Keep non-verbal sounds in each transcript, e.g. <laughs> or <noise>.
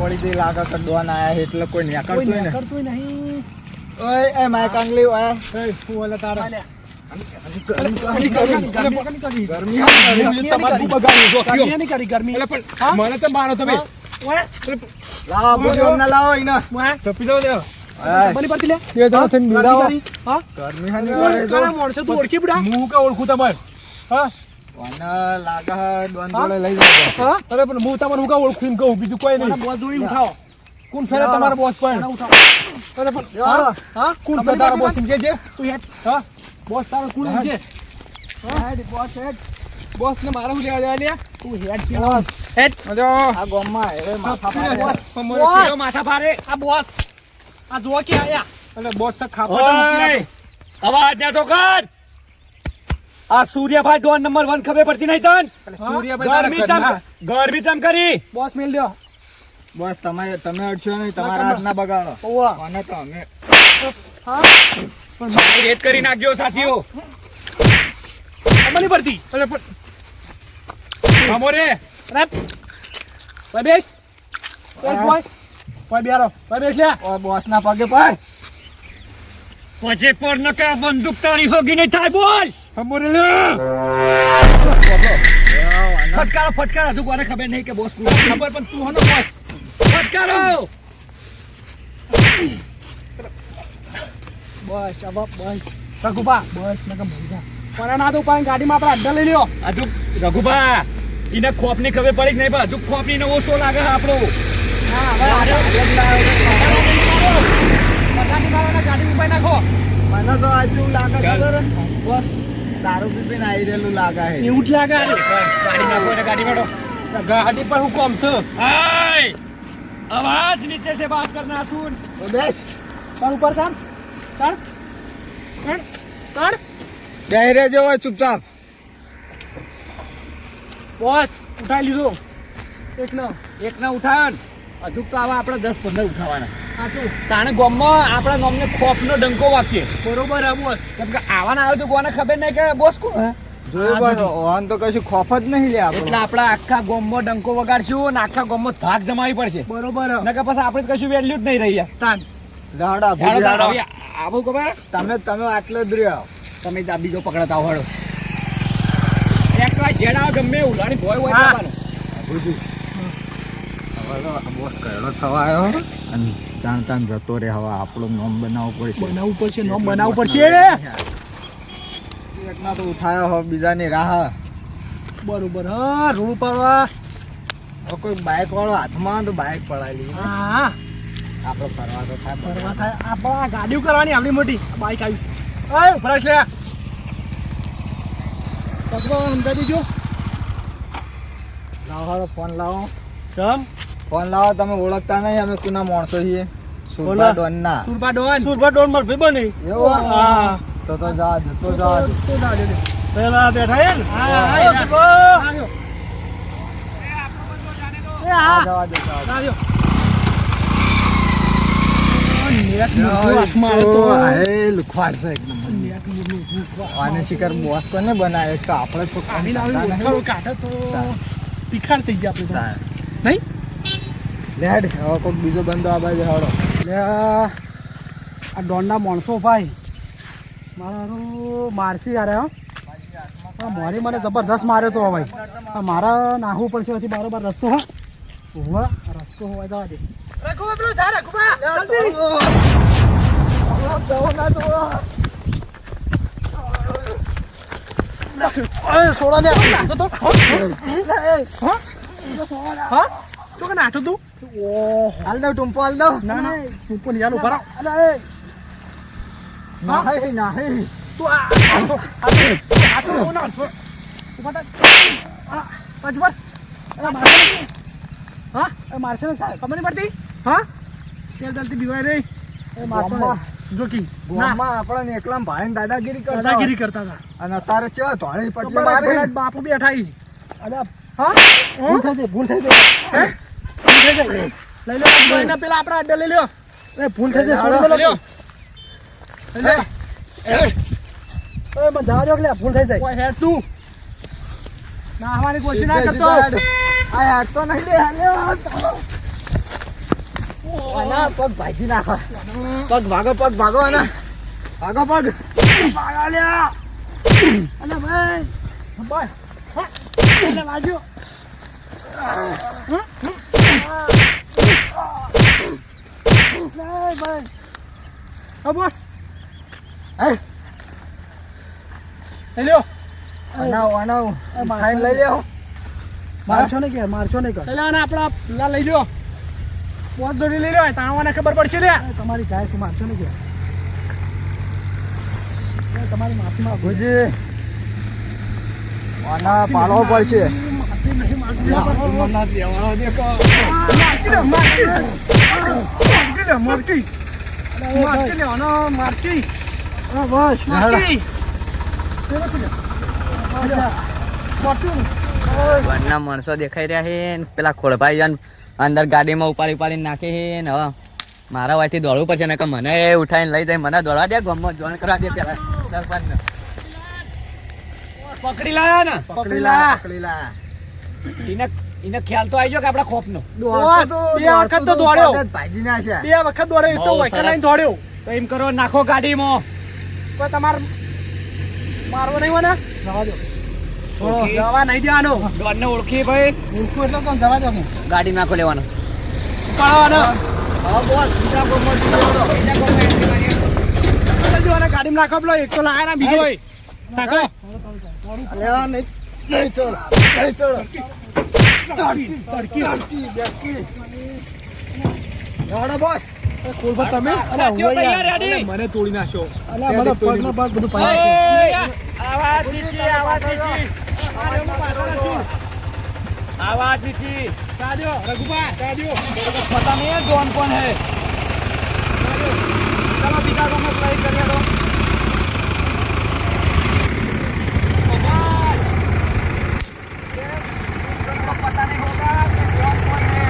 પડી દે લાગે કે ડોન આયા એટલે કોઈ કોઈ કરતું ને નીકળતુંય નહીં ઓય. એ માય કાંગલી ઓય એ, શું ઓલે તારે? ઓળખું તમારે. હા? અરે પણ તમારું ઓળખું કહું બીજું કોઈ નહીં. બોસ જોડી ઉઠાવો. કોણ છે રે તમારા બોસ પણ અરે પણ હા? હા? કોણ છે તારા બોસ કે છે તું હેડ. હા? બોસ તારો કોણ છે? હેડ, બોસ હેડ. બોસ ને મારા હું લેવા દેવા લ્યા તું હેડ પેલા. હેડ. અજો આ ગામમાં એ માથા આ બોસ. આ જો કે આયા. અને બોસ તો ખાપા. અવાજ ના તો કર. આ સૂર્યભાઈ ડોન નંબર વન ખબર પડતી નહીં તન? સૂર્યભાઈ ગરમી. ચમ ગરમી ચમ કરી? બોસ મેલ દો. બોસ તમે તમે અડશો નહીં તમારા હાથ ના બગાડો. ઓવા. તો અમે હા? રેત કરી નાખ્યો સાથીઓ. ખબર પડતી. અરે પણ અમોરે અરે ભાઈ બેસ. ભાઈ બોય ભાઈ બેરો. ભાઈ બેસ લે ઓ બોસ ના પગે પાય પછી પર નકા કે બંદૂક તારી હોગી નહીં થાય બોલ. ફટકારો ફટકારો. હજુ કોને ખબર નહીં કે બોસ કોણ ખબર પણ તું હનો બોસ ફટકારો! બસ હવે બસ. રઘુભા બસ મેં કે મરી જા. પણ ના તો પાણી ગાડીમાં આપણે અડ્ડા લઈ લ્યો. હજુ રઘુભા એને ખોપની ખબર પડી કે નહીં પણ હજુ ખોપની ની ઓછો લાગે આપણો. ગાડી ઉપાય નાખો. મને તો આ લાગે ખબર? બોસ. દારૂ પીપીને આવી રહેલું લાગે છે. એવું જ લાગે? છે ગાડી નાખો ને ગાડી કાઢો ગાડી પર હું કોમ છું? હાય! અવાજ નીચે સે બાત કરના તું. બેસ. પર ઉપર સામ ચડ ચડ ચડ ડેરે જો ચૂપચાપ. બોસ ઉઠાઈ લીધો. એક ના એક ના ઉઠાયો હજુ તો આવા આપણે દસ પંદર ઉઠાવાના. તાણે ગામમાં આપણા નામને ખોફનો ડંકો વાગશે બરોબર હે બોસ. કેમ કે આવાના આવ્યો તો કોને ખબર નહીં કે બોસ કોણ હે? જોયું તો કશું ખોફ જ નહીં લે એટલે આપણો આખા ગોમમાં ડંકો વગાડશું અને આખા ગામમાં થાક જમાવી પડશે. બરોબર. નકર પછી આપણે કશું વેલ્યુ જ નહીં રહી. તાન. આવી ખબર તમે તમે આટલો જ રહ્યો. તમે બીજો પકડતા હોડો. એક્સ વાય ઝેડ આવે ગમે એવું. લાણી ભોય હોય હા. જવાનું. ભૂજી હવે તો આ બોસ કયડો થવા આવ્યો અને જાણ તાણ જતો રે હવે આપણું નોમ બનાવવું પડશે. બનાવવું પડશે નોમ બનાવવું પડશે. એકના તો ઉઠાયો હવે બીજાની રાહ. બરોબર હા પાડવા. કોઈ બાઇક વાળો હાથમાં તો બાઇક પડાયેલી હા. આપણો ફરવા તો થાય ફરવા થાય. આપણે ગાડીઓ કરવાની આપણી મોટી. બાઈક આવી. ઓય ફરશ લે. પકડો સમજાવી દીજો લાવો ફોન લાવો. સમ ફોન લાવો તમે ઓળખતા નહીં અમે કુના માણસો છીએ? સુરભા ડોન ડોનના. સુરભા ડોન. સુરભા ડોન માર ભાઈ બની. એવો? હા. તો તો જા તો જા. તો જા પેલા બેઠા હે ને? હા હા, હા હા. આને શિકાર બોસ કોને બનાવે તો આપણે તો કાઢે તીખાર થઈ ગયા આપણે નહીં? લે હેડ, હવે કોઈક બીજો બંધો આ બાજુ હેડો. એટલે આ દોડના માણસો ભાઈ. મારો મારસી યાર હો. મોરી મને જબરદસ્ત માર્યો તો ભાઈ. મારા નાહવું પડશે પછી બારોબાર રસ્તો હા. હોવા રસ્તો હોવા જવા દે. રઘુબા પેલો જા રઘુબા જલ્દી. સોડા ને નાઠો તો. હા. તું કે નાઠો તું? હાલ દઉં, ટૂંપો હાલ દઉં. ના ના રહો નાહી, આ ને હા મારશે ને સાહેબ. ખબર નહીં પડતી? હા? તેલ જલ્દી બીવાય રે એ મારશે જોકી ના. ગામમાં આપણને એકલા ભાઈને દાદાગીરી કરતા દાદાગીરી કરતા હતા. અને અત્યારે ચેવા ધોળી પટલી મારે. બાપુ બેઠા ઈ. અરે હા? ભૂલ થઈ ભૂલ ભૂલ આપણા અડ્ડે લઈ લ્યો એ ભૂલ થઈ જાય લ્યો એ બધા જવા દો લે, ભૂલ થઈ જાય ઓય તું ના આવવાની કોશિશ. પગ ભાજી નાખો પગ ભાગો પગ ભાગો અને ભાગો પગ અલે ભાઈ એટલે વાગ્યો ભાઈ મારશો ને કે? મારશો ને પેલા લઈ લ્યો પોત જોડી લઈ લ્યો તાણવાને ખબર પડશે લે તમારી ગાય કે મારશો ને કે તમારી માથમાં ગુજી આના પાડવો પડશે માફી નહીં માગતી ના દેવાળો દેખો મારકી મારકી બસ મારકી માણસો દેખાઈ રહ્યા છે પેલા ખોળભાઈ જન અંદર ગાડીમાં ઉપાડી ઉપાડીને નાખે છે ને હવે મારા વાયથી દોડવું પડશે ને કે મને ઉઠાઈને લઈ જાય મને દોડવા દે ગમત જોઈન કરવા દે પેલા સરપંચને. પકડી લાયા ને? પકડી લા પકડી લા એને એને ખ્યાલ તો આવી ગયો કે આપણા ખોફનો દોડતો બે વખત તો દોડ્યો. પગ જ ભાજી બે વખત દોડ્યો એ તો બહુ લઈને દોડ્યો. તો એમ કરો નાખો ગાડીમાં. કોઈ તમારે મારવો નહીં મને? જવા દો. જવા નહીં દેવાનો. ડોનને ઓળખી ભાઈ. ઉલકું એટલે કોણ જવા દો ગાડી નાખો લેવાનો. હા બોસ. બીજા ગાડીમાં નાખો પેલો એક તો લાયા ના બીજો ય. નાખો. અલ્યા નહીં. નહીં ચડ નહીં ચડ. બોસ. તમે. મને તોડી નાખ્યો. અલે આ બધા પગ ને પગ બધું પાયા છે. આવાજ આવાજ નીચી આ રે હું પાછળ છું. આવાજ નીચી સાડ્યો રઘુભા સાડ્યો પતા નહીં ડોન કોણ હે ચાલો બીજા રૂમમાં ટ્રાય કરીએ તો પતા નહીં હોતા કે ડોન કોણ હે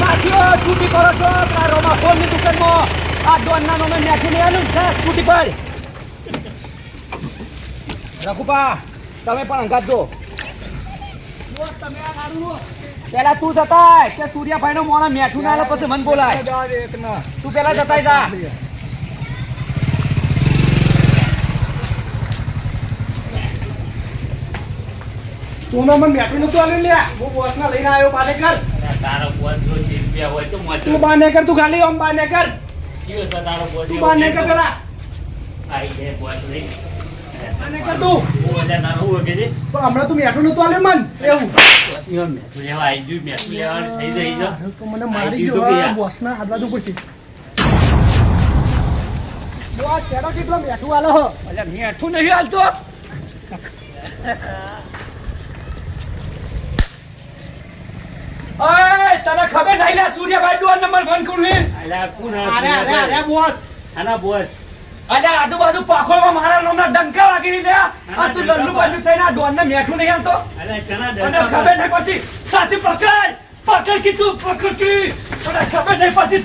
સાથીઓ છૂટી કરો છો આ રોમા ફોનની દુકાનમાં આ ડોનના નામે છૂટી પડ રઘુપા તમે પણ અંગાત દો પેલા તું જતાય કે સૂર્યાભાઈ નો મોણા મેઠું ના પછી મન બોલાય. તું પેલા જતાય જા. તું મને મેઠું નતું આલ્યું લ્યા. હું બોસને લઈને આવ્યો બાનેકર તારો બોસ જો ચીપિયા હોય તો મોટો તું બાનેકર તું ખાલી આમ બાનેકર કયો છે તારો બોસ તું એવો બાનેકર પેલા. આઈ જાય બોસ લઈ. બાનેકર તું. હું બધા તારો હું કે છે? પણ હમણાં તું મેઠું નતું આલ્યું મન? એવું. મેઠું લેવા આઈ ગયું મેઠું લેવાનું થઈ જાય છે. તો મને મારી જો બોસ ના પડશે બોસ કેટલો મેઠું આલો હો? એટલે મેઠું નહીં હાલતો <laughs> ઓય તને ખબર નહીં લે સૂર્યભાઈ દોર નંબર ફોન કરું હે અલ્યા કોણ અરે અરે અરે બોસ આના બોસ અલે આજુબાજુ પાખોળમાં મારા નામના ડંકા વાગી રહ્યા આ તું લલ્લુ બાજુ થઈને આ ડોનને મેઠું નહીં હાલતો અલ્યા ચના અને ખબર નહીં પડતી સાચી પકડ પકડ કીધું પકડ કી અને ખબર નહીં પડતી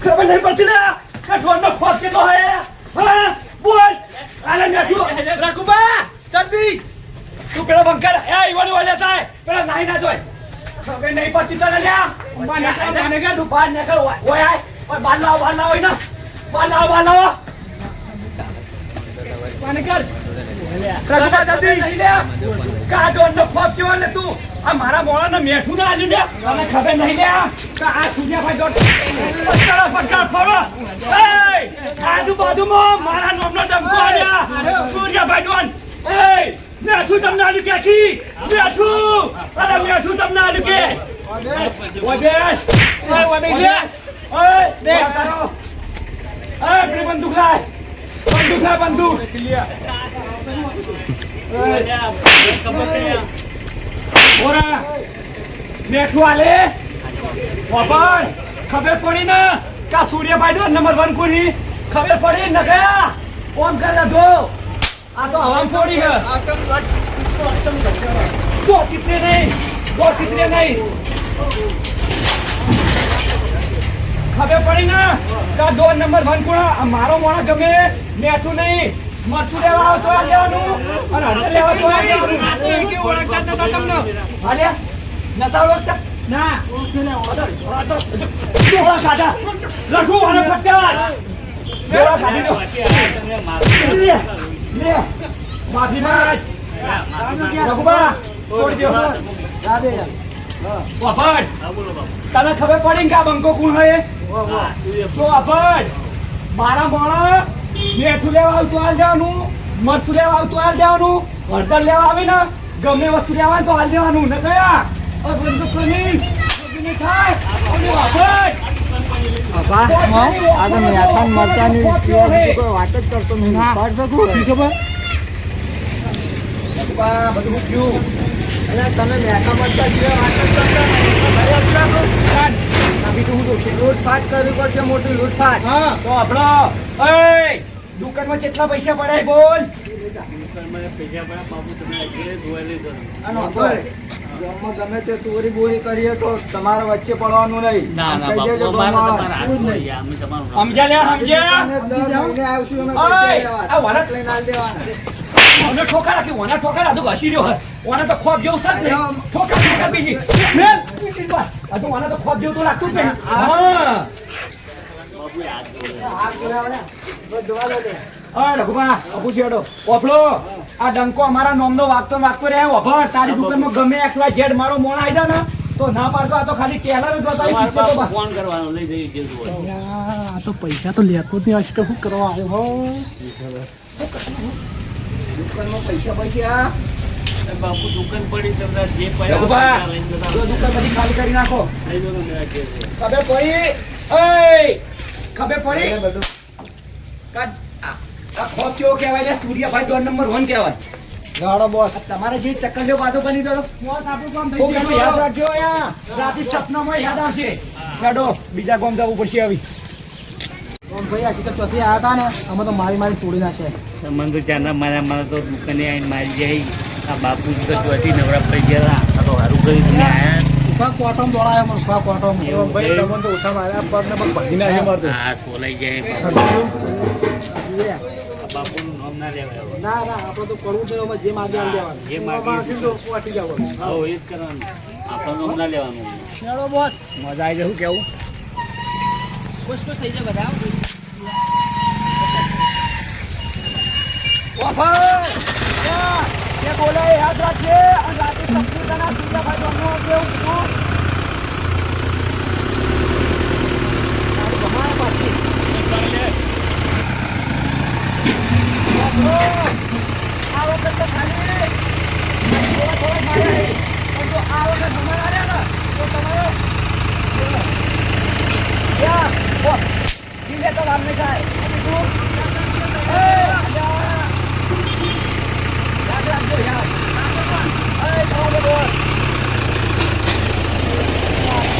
ખબર નહીં પડતી આ ડોન નો ખોટ કેટલો હે હા બોલ અલે મેઠું રઘુબા જલ્દી તું પેલા બંકર એ ઈવન વાલે થાય પેલા નાઈ ના જોય ખબર નહીં પડતી તને લ્યા બાનેકર, બાનેકર. તું બહાર નીકળ ઓય આય ઓય બહાર લાવો બહાર લાવો ને બહાર લાવો બહાર લાવો બાનેકર રઘુબા જલ્દી નહીં લે કા ડોનનો ખોટ કેવો ને તું આ મારા મોણાને મેઠું ના આલ્યું લે તને ખબર નહીં લે કે આ સૂર્યાભાઈ ડોન પકડો પકડ ફરો એ આજુબાજુમાં મારા નામનો ડંકો આલ્યા સૂર્યાભાઈ ડોન એ મેઠું તમને આલ્યું કે છી મેઠું અરે મેઠું તમને આલ્યું કે ઓય બેસ ઓય બેસ ઓય દે કરો ઓય પેલી બંદૂક લાય બંદૂક લાય બંદૂક ઓરા મેઠું આલે વાપર ખબર પડી ને કા સૂર્યભાઈ નો નંબર વન કુરી ખબર પડી ને ગયા ફોન કરે દો આ તો હવામ છોડી હે દો કિતને નહીં દો કિતને નહીં. ખબર પડી ના કા દો નંબર વન કુણા મારો મોણા ગમે મેઠું નહીં. મરચું લેવા આવતો આ લેવાનું અને હળદર લેવા તો આ લેવાનું. નતા ઓળખતા ના. લખું અને ફટકાર. ડોળા ખાધી લે. લે, માફી માંગ. રઘુબા, છોડી દો. વાપડ તને ખબર પડી કે આ બંકો કોણ હે? તો અભડ મારા મોણા મેઠું લેવા આવતું હાલ દેવાનું મરચું લેવા આવતું હાલ દેવાનું હળદર લેવા આવી ને ગમે વસ્તુ લેવા તો હાલ દેવાનું ને કયા બંદૂક નહીં થાય. અને બાપા. આ તો મરચાની કોઈ વાત જ કરતો નહીં. પાડ શકું બા, બધું તમે મેઠા મરચા સિવાય વાત જ કરતા નહીં. લૂંટફાટ કરવી પડશે મોટી લૂંટફાટ. હા. તો આપણો એય દુકાનમાં કેટલા પૈસા પડાય બોલ. અને ખબર, ગામમાં ગમે તે ચોરી બોરી કરીએ તો તમારે વચ્ચે પડવાનું નહીં ના ના કહી દેજો બાપુ અમારે ગામમાં. તમારા હાથમાં હોય. અમે તમારું સમજ્યા લે સમજ્યા અને દર મહિને આવશું અમે ઓય, પૈસા આ લેવા. લઈને આલી દેવાના. ઓને ઠોકા રાખી ઓના ઠોકા રાધું ઘસી રહ્યો હે ઓને તો ખોપ જેવું સજ નહીં ઠોકા ઠોકા બીજી મેલ આ તો ઓને તો ખોપ જેવું તો લાગતું જ નહીં હા બાપુ યાદ કરો. હાથ બોલાવવાના. બસ જોવા દો તે. રઘુબા અપુ છેડો ઓફલો આ ડંકો અમારા નોમનો વાગતો વાગતો રહે ઓભર તારી દુકાનમાં ગમે એક્સ વાય ઝેડ મારો મોણ આવી જાય ને તો ના પાડતો. આ તો ખાલી ટેલર જ બતાવી પીછે તો બાપુ ફોન કરવાનો લઈ જઈ જે આ તો પૈસા તો લેતો જ નહીં. હશે શું કરવા આવ્યો હો? દુકાનમાં પૈસા પૈસા બાપુ દુકાન પડી તમને જે જો દુકાન બધી ખાલી કરી નાખો. ખબર પડી. ખબર પડી. એ કા- આ ખોપ કહેવાય સૂર્યભાઈ દોડ નંબર વન કહેવાય. ગાડો બોસ તમારે જે ચક્કર બાદો બની દો બોસ આપણું કામ થઈ ગયું યાદ રાખજો અહીંયા. રાતે સપનામાં યાદ આવશે. કાઢો બીજા ગામ જવું પડશે આવી ભાઈ આ શિખર ચોથી આવ્યા હતા ને અમે તો મારી મારી તોડી નાખે. મને તો ચાના મારા મારા તો દુકાને આવીને મારી જાય. આ બાપુ તો ચોથી નવરા પડી ગયા આ તો સારું કર્યું તમે ઊભા કોટમ દોડાયો મને ઊભા કોટમ. એવું ભાઈ? તમને તો ઓછા માર્યા ને ભાગી નાખે મારતો. સોલાઈ જાય ના લેવાય. ના ના આપણે તો કરવું છે હવે જે માગે આમ દેવાનું જે માગે તો પહોંચી જાવ હા એ જ કરવાનું. આપણું નામ ના લેવાનું. ચલો બોસ મજા આવી જવું કેવું? ખુશ ખુશ થઈ જાય બધા જે બોલે યાદ રાખજે. અને રાતે સપનું સૂર્યભાઈ พวกที่เล่นตะวันไม่ใช่ไม่ถูกเฮ้ยยาวยาวยาาวะวันตะวัน